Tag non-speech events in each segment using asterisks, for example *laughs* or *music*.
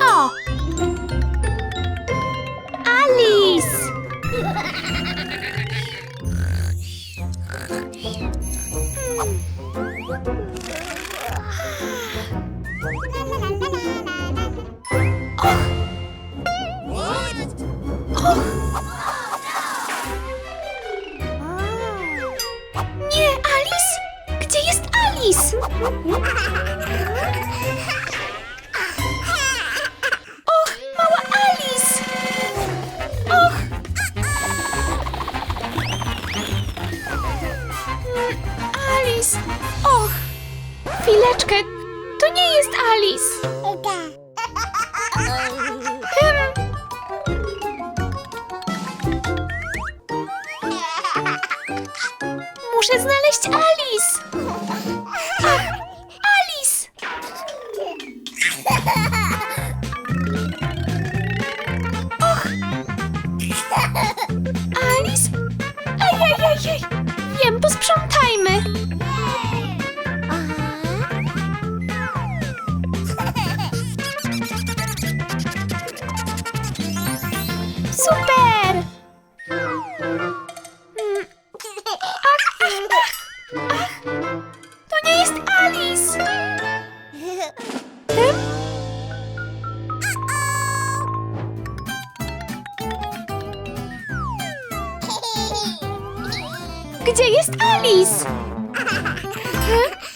O! Alice! Nie, *laughs* Muszę znaleźć Alice! Alice? Hm?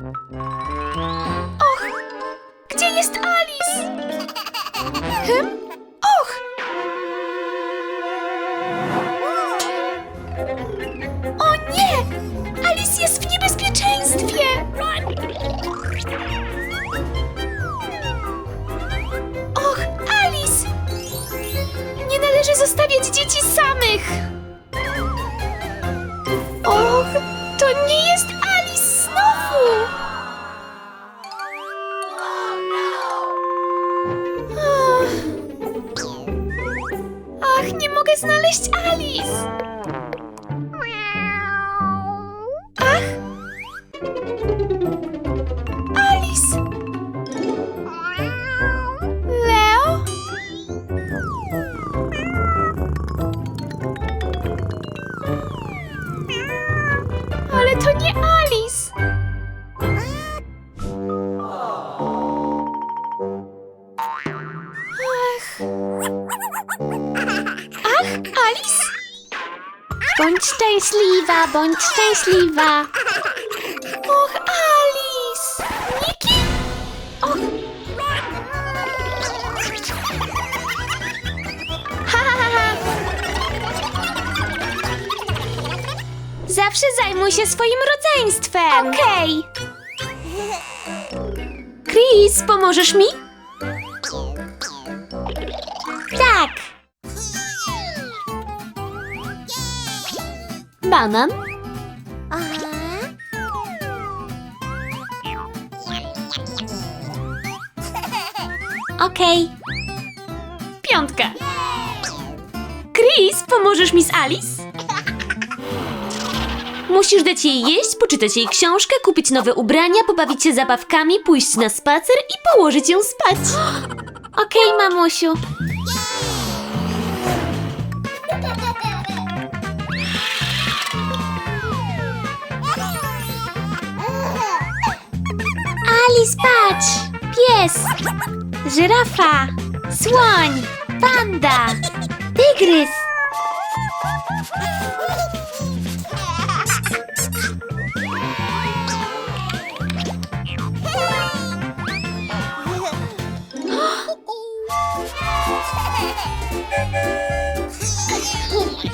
Och! Gdzie jest Alice? Hm? Och! O nie! Alice jest w niebezpieczeństwie! Och, Alice! Nie należy zostawiać dzieci samych! Och, to nie jest Ach, nie mogę znaleźć Alice! Alice? Bądź szczęśliwa, bądź szczęśliwa. Och, Alice! Niki? Och. Ha, ha, ha, ha. Zawsze zajmuj się swoim rodzeństwem. Okej. Chris, pomożesz mi? Banan? Okej. Piątka. Chris, pomożesz mi z Alice? Musisz dać jej jeść, poczytać jej książkę, kupić nowe ubrania, pobawić się zabawkami, pójść na spacer i położyć ją spać. Okej, mamusiu. Alice, patrz! Pies! Żyrafa! Słoń! Panda! Tygrys! *laughs*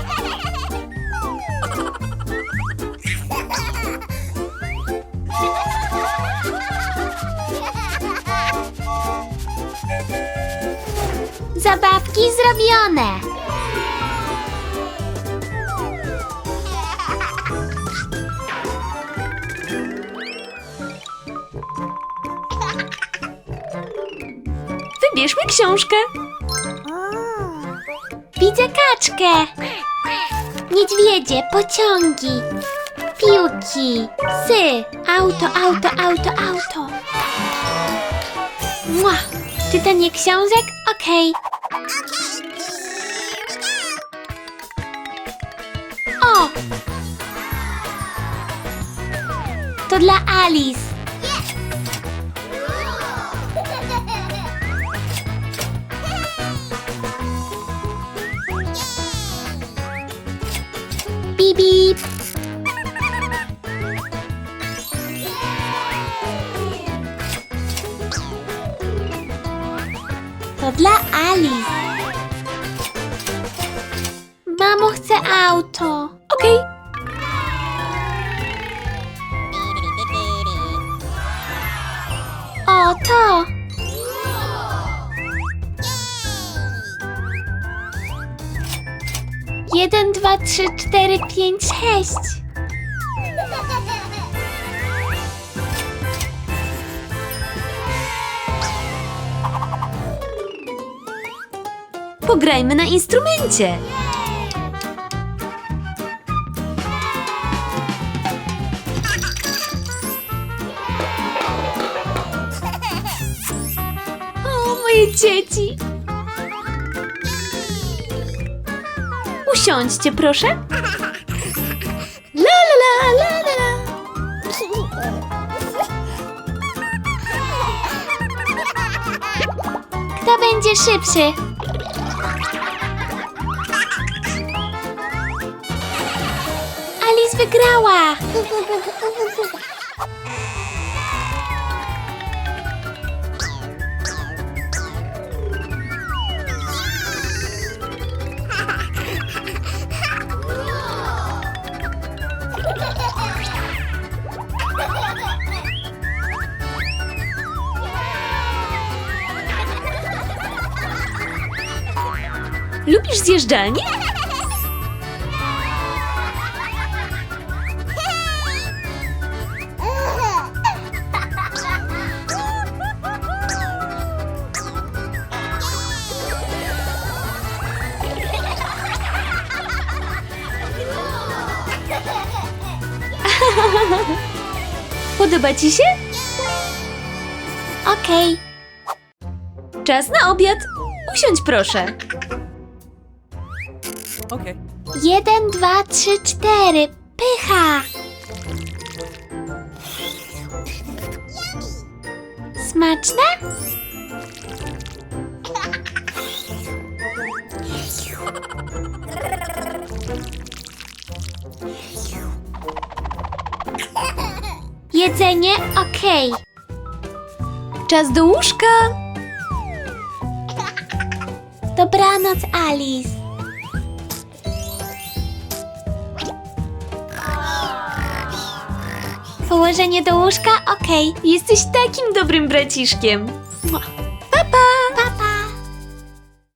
zrobione! Wybierzmy książkę. Widzę kaczkę. Niedźwiedzie, pociągi, piłki, psy, auto, auto, auto, auto. Mua. Czytanie książek? Okej. O! To dla Alice. *laughs* Bip, bip. To dla Alice. Mamo, chce auto. Okej. O, to. Jeden, dwa, trzy, cztery, pięć, sześć. Pograjmy na instrumencie. O, moje dzieci. Usiądźcie, proszę. La będzie szybszy? Alice wygrała! Lubisz zjeżdżalnię? Podoba ci się? Okej. Czas na obiad. Usiądź proszę. Okay. Jeden, dwa, trzy, cztery. Pycha! Smaczne? Jedzenie okej. Czas do łóżka. Dobranoc, Alice. Położenie do łóżka? Okej. Jesteś takim dobrym braciszkiem. Mua.